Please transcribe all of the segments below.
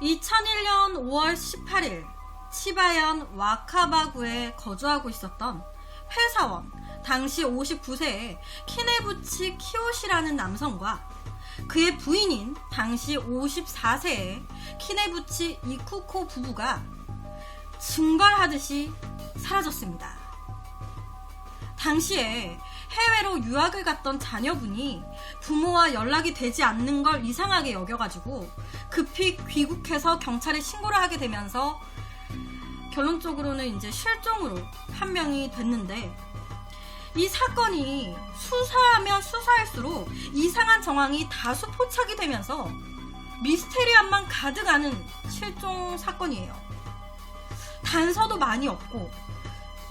2001년 5월 18일 치바현 와카바구에 거주하고 있었던 회사원 당시 59세의 키네부치 키요시라는 남성과 그의 부인인 당시 54세의 키네부치 이쿠코 부부가 증발하듯이 사라졌습니다. 당시에 해외로 유학을 갔던 자녀분이 부모와 연락이 되지 않는 걸 이상하게 여겨가지고 급히 귀국해서 경찰에 신고를 하게 되면서 결론적으로는 이제 실종으로 판명이 됐는데 이 사건이 수사하면 수사할수록 이상한 정황이 다수 포착이 되면서 미스테리함만 가득하는 실종 사건이에요. 단서도 많이 없고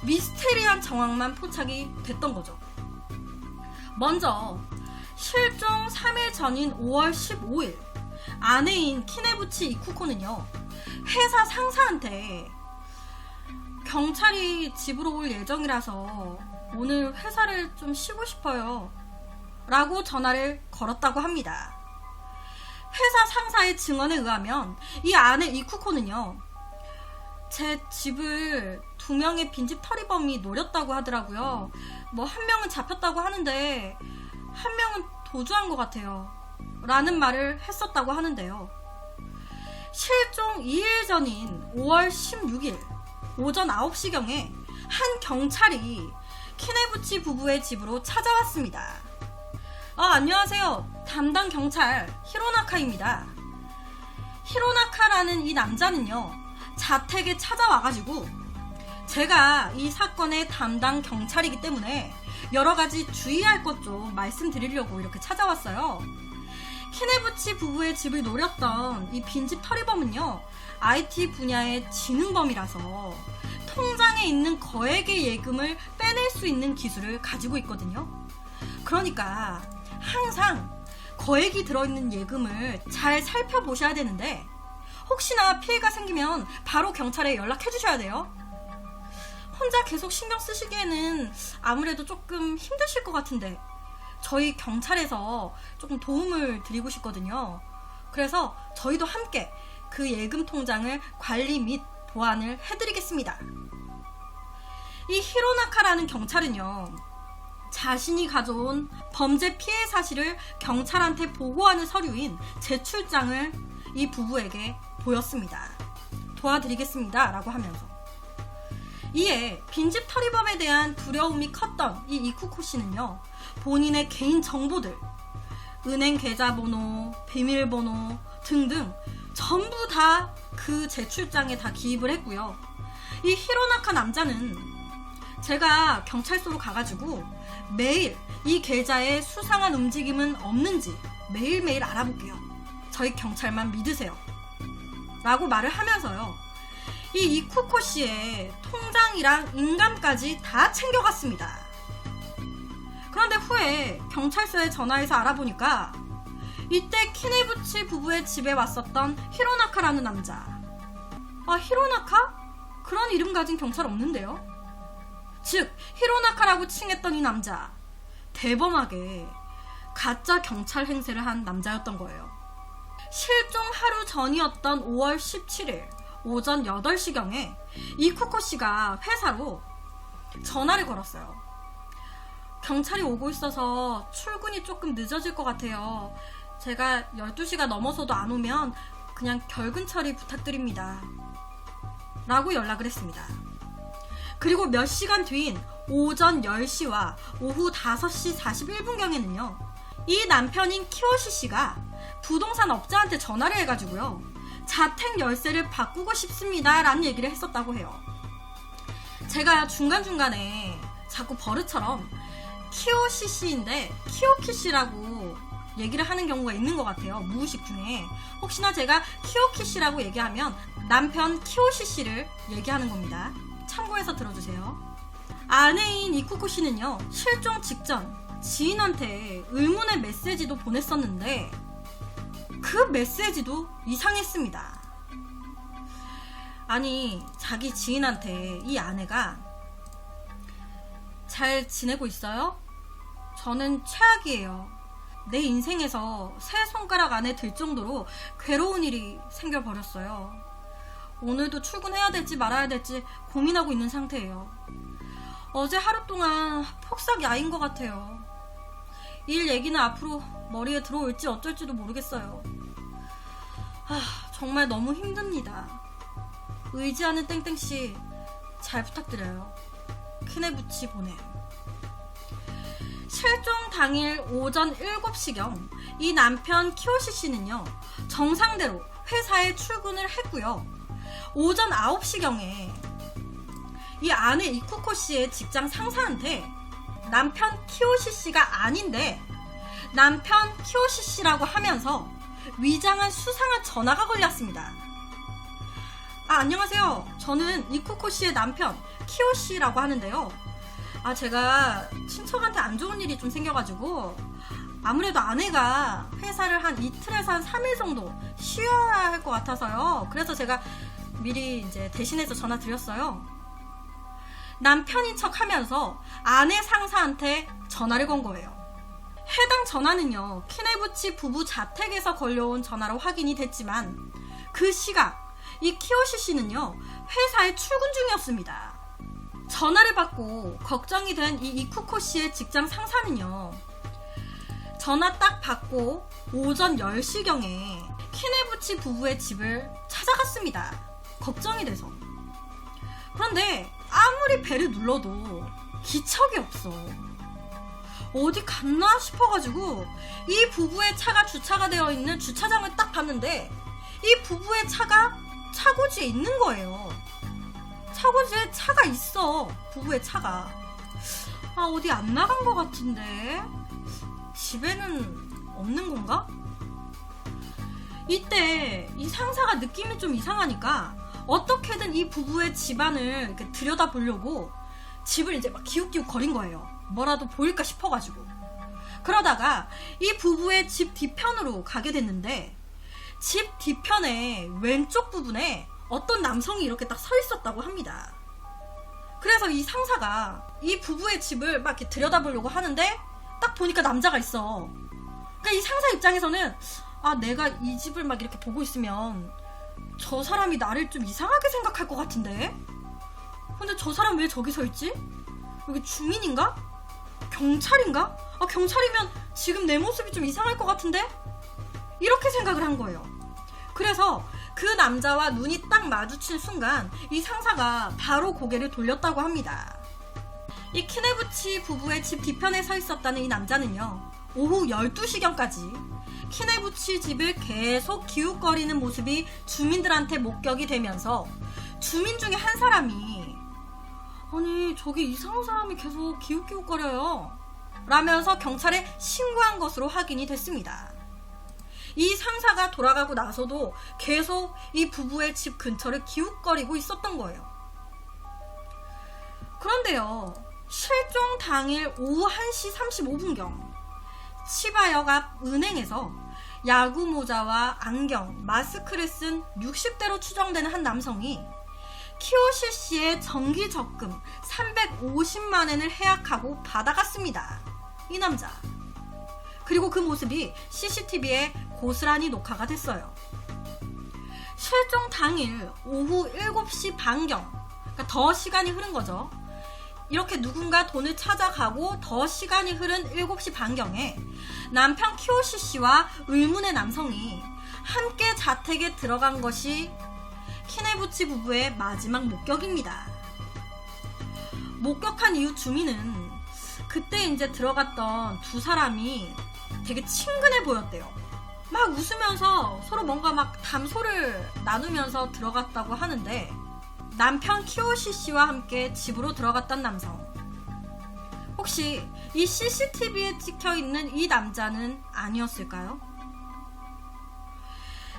미스테리한 정황만 포착이 됐던 거죠. 먼저 실종 3일 전인 5월 15일 아내인 키네부치 이쿠코는요 회사 상사한테 경찰이 집으로 올 예정이라서 오늘 회사를 좀 쉬고 싶어요 라고 전화를 걸었다고 합니다. 회사 상사의 증언에 의하면 이 아내 이쿠코는요 제 집을 두 명의 빈집 털이범이 노렸다고 하더라고요. 뭐 한 명은 잡혔다고 하는데 한 명은 도주한 것 같아요. 라는 말을 했었다고 하는데요. 실종 2일 전인 5월 16일 오전 9시경에 한 경찰이 키네부치 부부의 집으로 찾아왔습니다. 아, 안녕하세요. 담당 경찰 히로나카입니다. 히로나카라는 이 남자는요, 자택에 찾아와가지고 제가 이 사건의 담당 경찰이기 때문에 여러 가지 주의할 것 좀 말씀드리려고 이렇게 찾아왔어요. 키네부치 부부의 집을 노렸던 이 빈집 털이범은요, IT 분야의 지능범이라서 통장에 있는 거액의 예금을 빼낼 수 있는 기술을 가지고 있거든요. 그러니까 항상 거액이 들어있는 예금을 잘 살펴보셔야 되는데, 혹시나 피해가 생기면 바로 경찰에 연락해 주셔야 돼요. 혼자 계속 신경 쓰시기에는 아무래도 조금 힘드실 것 같은데 저희 경찰에서 조금 도움을 드리고 싶거든요. 그래서 저희도 함께 그 예금 통장을 관리 및 보안을 해드리겠습니다. 이 히로나카라는 경찰은요, 자신이 가져온 범죄 피해 사실을 경찰한테 보고하는 서류인 제출장을 이 부부에게 보였습니다. 도와드리겠습니다. 라고 하면서. 이에 빈집 털이범에 대한 두려움이 컸던 이 이쿠코 씨는요, 본인의 개인 정보들, 은행 계좌번호, 비밀번호 등등 전부 다 그 제출장에 다 기입을 했고요. 이 히로나카 남자는 제가 경찰서로 가가지고 매일 이 계좌에 수상한 움직임은 없는지 매일매일 알아볼게요. 저희 경찰만 믿으세요. 라고 말을 하면서요. 이 이쿠코 씨의 통장이랑 인감까지 다 챙겨갔습니다. 그런데 후에 경찰서에 전화해서 알아보니까 이때 키네부치 부부의 집에 왔었던 히로나카라는 남자. 아, 히로나카? 그런 이름 가진 경찰 없는데요? 즉, 히로나카라고 칭했던 이 남자. 대범하게 가짜 경찰 행세를 한 남자였던 거예요. 실종 하루 전이었던 5월 17일 오전 8시경에 이쿠코 씨가 회사로 전화를 걸었어요. 경찰이 오고 있어서 출근이 조금 늦어질 것 같아요. 제가 12시가 넘어서도 안 오면 그냥 결근 처리 부탁드립니다. 라고 연락을 했습니다. 그리고 몇 시간 뒤인 오전 10시와 오후 5시 41분경에는요. 이 남편인 키오시 씨가 부동산 업자한테 전화를 해가지고요. 자택 열쇠를 바꾸고 싶습니다. 라는 얘기를 했었다고 해요. 제가 중간중간에 자꾸 버릇처럼 키오시 씨인데 키오키 씨라고 얘기를 하는 경우가 있는 것 같아요. 무의식 중에. 혹시나 제가 키오키 씨라고 얘기하면 남편 키오시 씨를 얘기하는 겁니다. 참고해서 들어주세요. 아내인 이쿠코 씨는요, 실종 직전 지인한테 의문의 메시지도 보냈었는데, 그 메시지도 이상했습니다. 아니, 자기 지인한테 이 아내가 잘 지내고 있어요? 저는 최악이에요. 내 인생에서 세 손가락 안에 들 정도로 괴로운 일이 생겨버렸어요. 오늘도 출근해야 될지 말아야 될지 고민하고 있는 상태예요. 어제 하루 동안 폭삭 야인 것 같아요. 일 얘기는 앞으로 머리에 들어올지 어쩔지도 모르겠어요. 아, 정말 너무 힘듭니다. 의지하는 땡땡씨 잘 부탁드려요. 큰애부치 보냄. 실종 당일 오전 7시경 이 남편 키오시 씨는요 정상대로 회사에 출근을 했고요 오전 9시경에 이 아내 이쿠코 씨의 직장 상사한테 남편 키오시 씨가 아닌데 남편 키오시 씨라고 하면서 위장한 수상한 전화가 걸렸습니다. 아, 안녕하세요. 저는 이쿠코 씨의 남편 키오 씨라고 하는데요. 아, 제가 친척한테 안 좋은 일이 좀 생겨가지고 아무래도 아내가 회사를 한 이틀에서 한 3일 정도 쉬어야 할 것 같아서요. 그래서 제가 미리 이제 대신해서 전화 드렸어요. 남편인 척 하면서 아내 상사한테 전화를 건 거예요. 해당 전화는요, 키네부치 부부 자택에서 걸려온 전화로 확인이 됐지만 그 시각 이 키오시 씨는요, 회사에 출근 중이었습니다. 전화를 받고 걱정이 된 이 이쿠코 씨의 직장 상사는요, 전화 딱 받고 오전 10시경에 키네부치 부부의 집을 찾아갔습니다. 걱정이 돼서. 그런데 아무리 배를 눌러도 기척이 없어. 어디 갔나 싶어가지고 이 부부의 차가 주차가 되어 있는 주차장을 딱 봤는데 이 부부의 차가 차고지에 있는 거예요. 차고지에 차가 있어. 부부의 차가. 아, 어디 안 나간 것 같은데. 집에는 없는 건가? 이때 이 상사가 느낌이 좀 이상하니까 어떻게든 이 부부의 집안을 들여다보려고 집을 이제 막 기웃기웃 거린 거예요. 뭐라도 보일까 싶어가지고. 그러다가 이 부부의 집 뒤편으로 가게 됐는데 집 뒤편에 왼쪽 부분에 어떤 남성이 이렇게 딱 서 있었다고 합니다. 그래서 이 상사가 이 부부의 집을 막 이렇게 들여다보려고 하는데 딱 보니까 남자가 있어. 그러니까 이 상사 입장에서는 아 내가 이 집을 막 이렇게 보고 있으면 저 사람이 나를 좀 이상하게 생각할 것 같은데. 근데 저 사람 왜 저기 서 있지? 여기 주민인가? 경찰인가? 아 경찰이면 지금 내 모습이 좀 이상할 것 같은데? 이렇게 생각을 한 거예요. 그래서 그 남자와 눈이 딱 마주친 순간 이 상사가 바로 고개를 돌렸다고 합니다. 이 키네부치 부부의 집 뒤편에 서 있었다는 이 남자는요. 오후 12시경까지 키네부치 집을 계속 기웃거리는 모습이 주민들한테 목격이 되면서 주민 중에 한 사람이 아니 저기 이상한 사람이 계속 기웃기웃거려요 라면서 경찰에 신고한 것으로 확인이 됐습니다. 이 상사가 돌아가고 나서도 계속 이 부부의 집 근처를 기웃거리고 있었던 거예요. 그런데요, 실종 당일 오후 1시 35분경 치바역 앞 은행에서 야구 모자와 안경, 마스크를 쓴 60대로 추정되는 한 남성이 키오시 씨의 정기 적금 350만 엔을 해약하고 받아갔습니다. 이 남자. 그리고 그 모습이 CCTV에 고스란히 녹화가 됐어요. 실종 당일 오후 7시 반경, 그러니까 더 시간이 흐른 거죠. 이렇게 누군가 돈을 찾아가고 더 시간이 흐른 7시 반경에 남편 키오시 씨와 의문의 남성이 함께 자택에 들어간 것이 키네부치 부부의 마지막 목격입니다. 목격한 이후 주민은 그때 이제 들어갔던 두 사람이 되게 친근해 보였대요. 막 웃으면서 서로 뭔가 막 담소를 나누면서 들어갔다고 하는데 남편 키오시 씨와 함께 집으로 들어갔던 남성. 혹시 이 CCTV에 찍혀 있는 이 남자는 아니었을까요?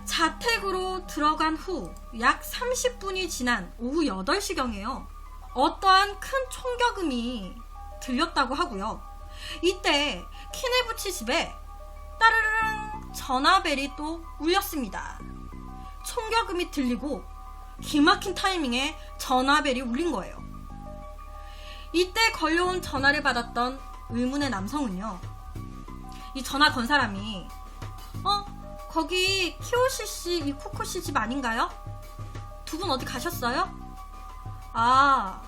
자택으로 들어간 후 약 30분이 지난 오후 8시경에요. 어떠한 큰 총격음이 들렸다고 하고요. 이때 키네부치 집에 따르릉 전화벨이 또 울렸습니다. 총격음이 들리고 기막힌 타이밍에 전화벨이 울린 거예요. 이때 걸려온 전화를 받았던 의문의 남성은요. 이 전화 건 사람이 어 거기 키오시 씨 이쿠코 씨 집 아닌가요? 두 분 어디 가셨어요? 아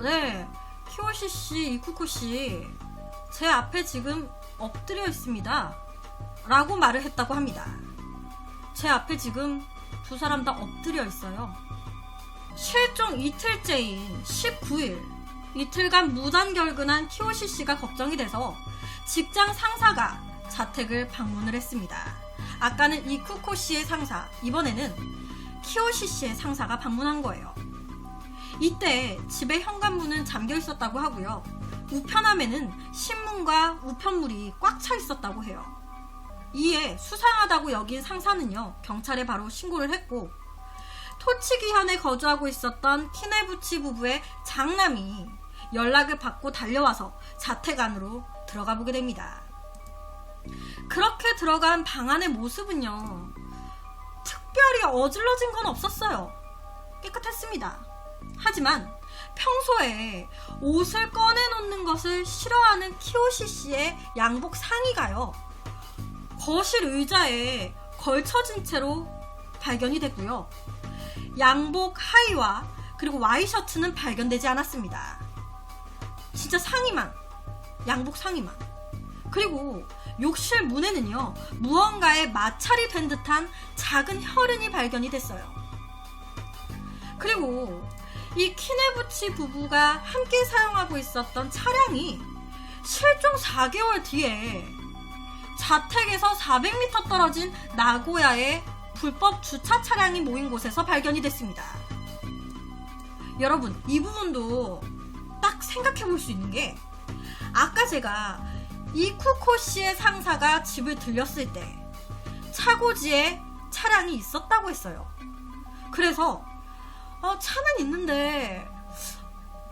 네 키오시 씨 이쿠코 씨 제 앞에 지금 엎드려 있습니다. 라고 말을 했다고 합니다. 제 앞에 지금 두 사람 다 엎드려 있어요. 실종 이틀째인 19일 이틀간 무단 결근한 키오시 씨가 걱정이 돼서 직장 상사가 자택을 방문을 했습니다. 아까는 이쿠코 씨의 상사, 이번에는 키오시 씨의 상사가 방문한 거예요. 이때 집의 현관문은 잠겨 있었다고 하고요. 우편함에는 신문과 우편물이 꽉 차 있었다고 해요. 이에 수상하다고 여긴 상사는요, 경찰에 바로 신고를 했고, 토치기현에 거주하고 있었던 키네부치 부부의 장남이 연락을 받고 달려와서 자택 안으로 들어가 보게 됩니다. 그렇게 들어간 방 안의 모습은요, 특별히 어질러진 건 없었어요. 깨끗했습니다. 하지만 평소에 옷을 꺼내놓는 것을 싫어하는 키오시 씨의 양복 상의가요, 거실 의자에 걸쳐진 채로 발견이 됐고요. 양복 하의와 그리고 와이셔츠는 발견되지 않았습니다. 진짜 상의만, 양복 상의만. 그리고 욕실 문에는요, 무언가에 마찰이 된 듯한 작은 혈흔이 발견이 됐어요. 그리고 이 키네부치 부부가 함께 사용하고 있었던 차량이 실종 4개월 뒤에 자택에서 400m 떨어진 나고야의 불법 주차 차량이 모인 곳에서 발견이 됐습니다. 여러분, 이 부분도 딱 생각해 볼 수 있는 게 아까 제가 이쿠코 씨의 상사가 집을 들렸을 때 차고지에 차량이 있었다고 했어요. 그래서 어, 차는 있는데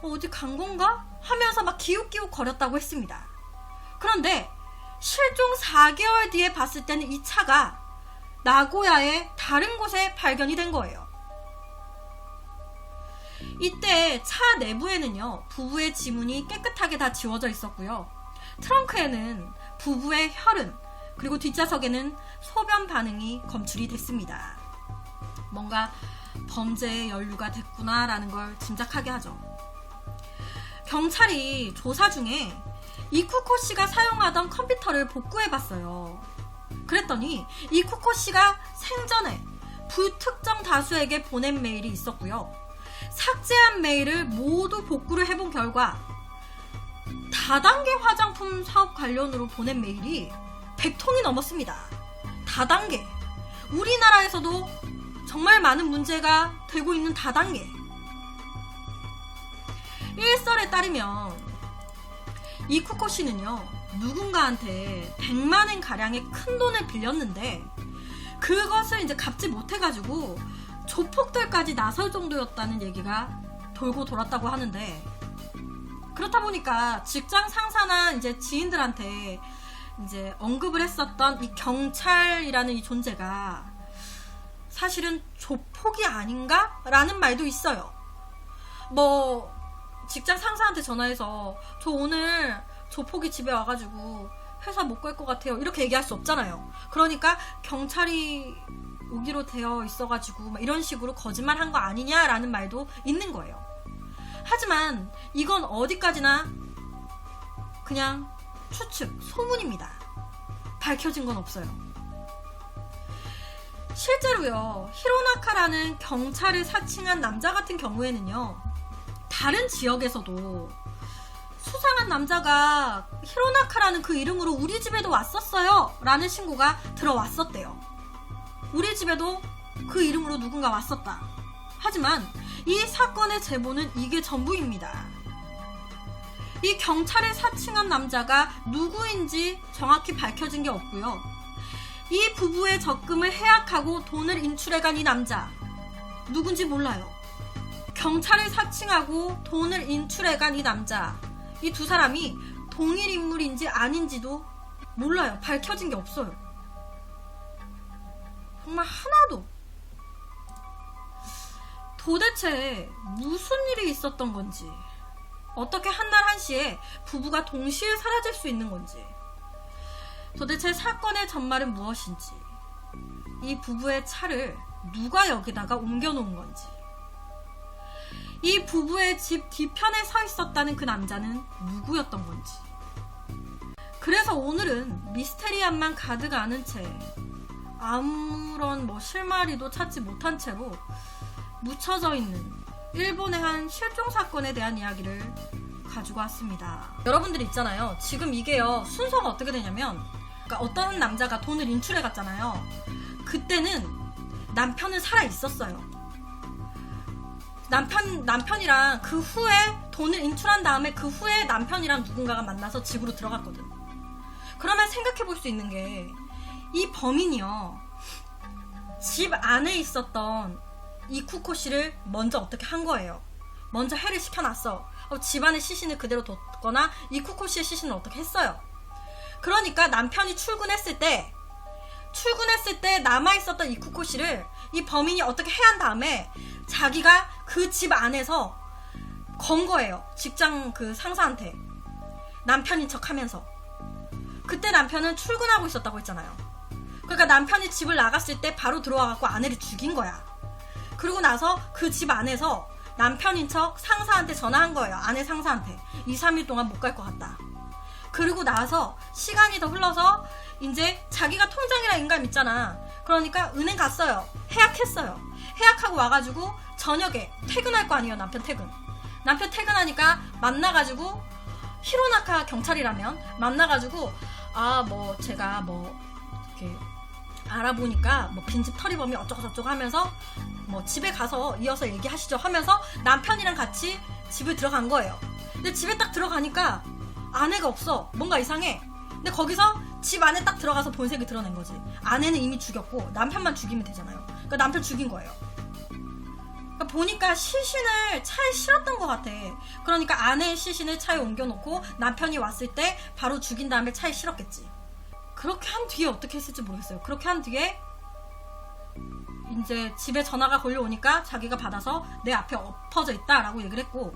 어, 어디 간 건가? 하면서 막 기웃기웃 거렸다고 했습니다. 그런데 실종 4개월 뒤에 봤을 때는 이 차가 나고야의 다른 곳에 발견이 된 거예요. 이때 차 내부에는요, 부부의 지문이 깨끗하게 다 지워져 있었고요. 트렁크에는 부부의 혈흔, 그리고 뒷좌석에는 소변 반응이 검출이 됐습니다. 뭔가 범죄의 연루가 됐구나라는 걸 짐작하게 하죠. 경찰이 조사 중에 이쿠코 씨가 사용하던 컴퓨터를 복구해 봤어요. 그랬더니 이쿠코 씨가 생전에 불특정 다수에게 보낸 메일이 있었고요. 삭제한 메일을 모두 복구를 해본 결과 다단계 화장품 사업 관련으로 보낸 메일이 100통이 넘었습니다. 다단계. 우리나라에서도 정말 많은 문제가 되고 있는 다단계. 일설에 따르면 이 쿠코 씨는요, 누군가한테 100만엔 가량의 큰 돈을 빌렸는데, 그것을 이제 갚지 못해가지고 조폭들까지 나설 정도였다는 얘기가 돌고 돌았다고 하는데, 그렇다 보니까 직장 상사나 이제 지인들한테 이제 언급을 했었던 이 경찰이라는 이 존재가 사실은 조폭이 아닌가? 라는 말도 있어요. 뭐, 직장 상사한테 전화해서 저 오늘 조폭이 집에 와가지고 회사 못 갈 것 같아요. 이렇게 얘기할 수 없잖아요. 그러니까 경찰이 오기로 되어 있어가지고 이런 식으로 거짓말 한 거 아니냐라는 말도 있는 거예요. 하지만 이건 어디까지나 그냥 추측, 소문입니다. 밝혀진 건 없어요. 실제로요, 히로나카라는 경찰을 사칭한 남자 같은 경우에는요, 다른 지역에서도 수상한 남자가 히로나카라는 그 이름으로 우리 집에도 왔었어요. 라는 신고가 들어왔었대요. 우리 집에도 그 이름으로 누군가 왔었다. 하지만 이 사건의 제보는 이게 전부입니다. 이 경찰을 사칭한 남자가 누구인지 정확히 밝혀진 게 없고요. 이 부부의 적금을 해약하고 돈을 인출해간 이 남자 누군지 몰라요. 경찰을 사칭하고 돈을 인출해간 이 남자 이 두 사람이 동일 인물인지 아닌지도 몰라요. 밝혀진 게 없어요. 정말 하나도. 도대체 무슨 일이 있었던 건지, 어떻게 한 날 한시에 부부가 동시에 사라질 수 있는 건지. 도대체 사건의 전말은 무엇인지, 이 부부의 차를 누가 여기다가 옮겨놓은 건지, 이 부부의 집 뒤편에 서 있었다는 그 남자는 누구였던 건지. 그래서 오늘은 미스테리함만 가득 아는 채 아무런 뭐 실마리도 찾지 못한 채로 묻혀져 있는 일본의 한 실종 사건에 대한 이야기를 가지고 왔습니다. 여러분들 있잖아요. 지금 이게요 순서가 어떻게 되냐면 그러니까 어떤 남자가 돈을 인출해 갔잖아요. 그때는 남편은 살아 있었어요. 남편 남편이랑 그 후에 돈을 인출한 다음에 그 후에 남편이랑 누군가가 만나서 집으로 들어갔거든. 그러면 생각해 볼 수 있는 게 이 범인이요 집 안에 있었던 이 쿠코 씨를 먼저 어떻게 한 거예요. 먼저 해를 시켜놨어. 어, 집안의 시신을 그대로 뒀거나 이 쿠코 씨의 시신을 어떻게 했어요. 그러니까 남편이 출근했을 때 출근했을 때 남아 있었던 이 쿠코 씨를 이 범인이 어떻게 해한 다음에 자기가 그 집 안에서 건 거예요. 직장 그 상사한테. 남편인 척 하면서. 그때 남편은 출근하고 있었다고 했잖아요. 그러니까 남편이 집을 나갔을 때 바로 들어와갖고 아내를 죽인 거야. 그리고 나서 그 집 안에서 남편인 척 상사한테 전화한 거예요. 아내 상사한테. 2, 3일 동안 못 갈 것 같다. 그리고 나서 시간이 더 흘러서 이제 자기가 통장이라 인감 있잖아. 그러니까 은행 갔어요. 해약했어요. 해약하고 와가지고 저녁에 퇴근할 거 아니에요. 남편 퇴근. 남편 퇴근하니까 만나가지고 히로나카 경찰이라면 만나가지고 아 뭐 제가 뭐 이렇게 알아보니까 뭐 빈집 털이범이 어쩌고저쩌고 하면서 뭐 집에 가서 이어서 얘기하시죠 하면서 남편이랑 같이 집을 들어간 거예요. 근데 집에 딱 들어가니까 아내가 없어. 뭔가 이상해. 근데 거기서 집 안에 딱 들어가서 본색을 드러낸 거지. 아내는 이미 죽였고 남편만 죽이면 되잖아요. 그러니까 남편 죽인 거예요. 그러니까 보니까 시신을 차에 실었던 것 같아. 그러니까 아내의 시신을 차에 옮겨놓고 남편이 왔을 때 바로 죽인 다음에 차에 실었겠지. 그렇게 한 뒤에 어떻게 했을지 모르겠어요. 그렇게 한 뒤에 이제 집에 전화가 걸려오니까 자기가 받아서 내 앞에 엎어져 있다라고 얘기를 했고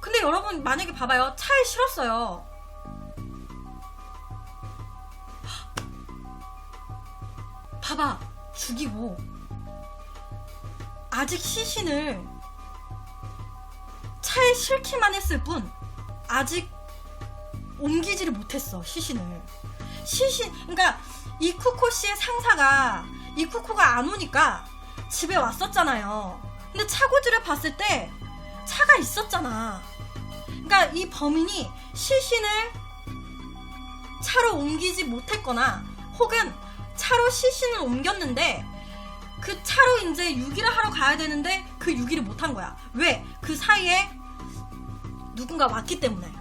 근데 여러분 만약에 봐봐요 차에 실었어요 봐봐 죽이고 아직 시신을 차에 실기만 했을 뿐 아직 옮기지를 못했어 시신을. 시신 그러니까 이쿠코 씨의 상사가 이쿠코가 안 오니까 집에 왔었잖아요. 근데 차고지를 봤을 때 차가 있었잖아. 그러니까 이 범인이 시신을 차로 옮기지 못했거나 혹은 차로 시신을 옮겼는데 그 차로 이제 유기를 하러 가야 되는데 그 유기를 못한 거야 왜? 그 사이에 누군가 왔기 때문에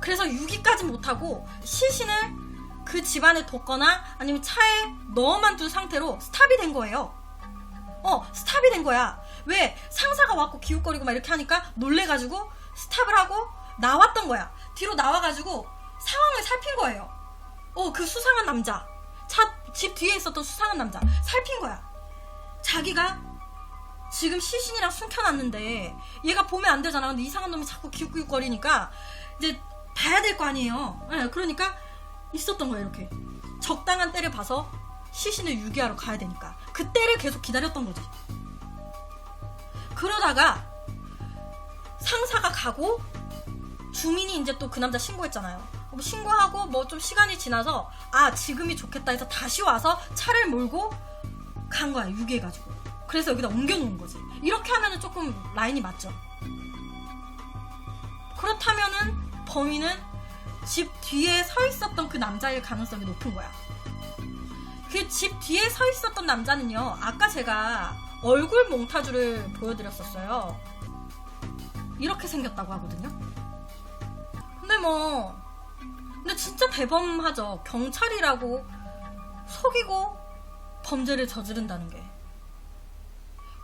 그래서 유기까지 못 하고 시신을 그 집안에 뒀거나 아니면 차에 넣어만 둔 상태로 스탑이 된 거예요. 어, 스탑이 된 거야. 왜? 상사가 왔고 기웃거리고 막 이렇게 하니까 놀래가지고 스탑을 하고 나왔던 거야. 뒤로 나와가지고 상황을 살핀 거예요. 어, 그 수상한 남자. 차, 집 뒤에 있었던 수상한 남자. 살핀 거야. 자기가 지금 시신이랑 숨겨놨는데 얘가 보면 안 되잖아. 근데 이상한 놈이 자꾸 기웃기웃거리니까 이제 봐야 될 거 아니에요. 네, 그러니까 있었던 거예요, 이렇게. 적당한 때를 봐서 시신을 유기하러 가야 되니까. 그 때를 계속 기다렸던 거지. 그러다가 상사가 가고 주민이 이제 또 그 남자 신고했잖아요. 뭐 신고하고 뭐 좀 시간이 지나서 아 지금이 좋겠다 해서 다시 와서 차를 몰고 간 거야 유기해가지고. 그래서 여기다 옮겨놓은 거지. 이렇게 하면은 조금 라인이 맞죠. 그렇다면은 범인은 집 뒤에 서 있었던 그 남자일 가능성이 높은 거야. 그 집 뒤에 서 있었던 남자는요, 아까 제가 얼굴 몽타주를 보여드렸었어요. 이렇게 생겼다고 하거든요. 근데 뭐, 근데 진짜 대범하죠. 경찰이라고 속이고 범죄를 저지른다는 게.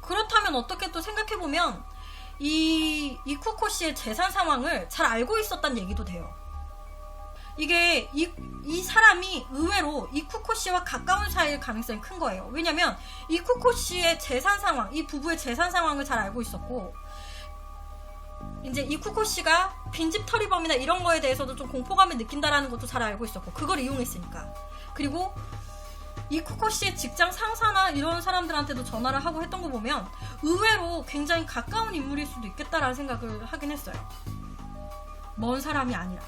그렇다면 어떻게 또 생각해보면, 이, 이 쿠코 씨의 재산 상황을 잘 알고 있었단 얘기도 돼요. 이게 이, 이 사람이 의외로 이 쿠코 씨와 가까운 사이일 가능성이 큰 거예요. 왜냐면 이 쿠코 씨의 재산 상황, 이 부부의 재산 상황을 잘 알고 있었고, 이제 이 쿠코 씨가 빈집 털이범이나 이런 거에 대해서도 좀 공포감을 느낀다라는 것도 잘 알고 있었고 그걸 이용했으니까 그리고 이 쿠코 씨의 직장 상사나 이런 사람들한테도 전화를 하고 했던 거 보면 의외로 굉장히 가까운 인물일 수도 있겠다라는 생각을 하긴 했어요. 먼 사람이 아니라.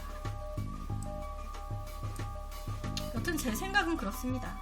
여튼 제 생각은 그렇습니다.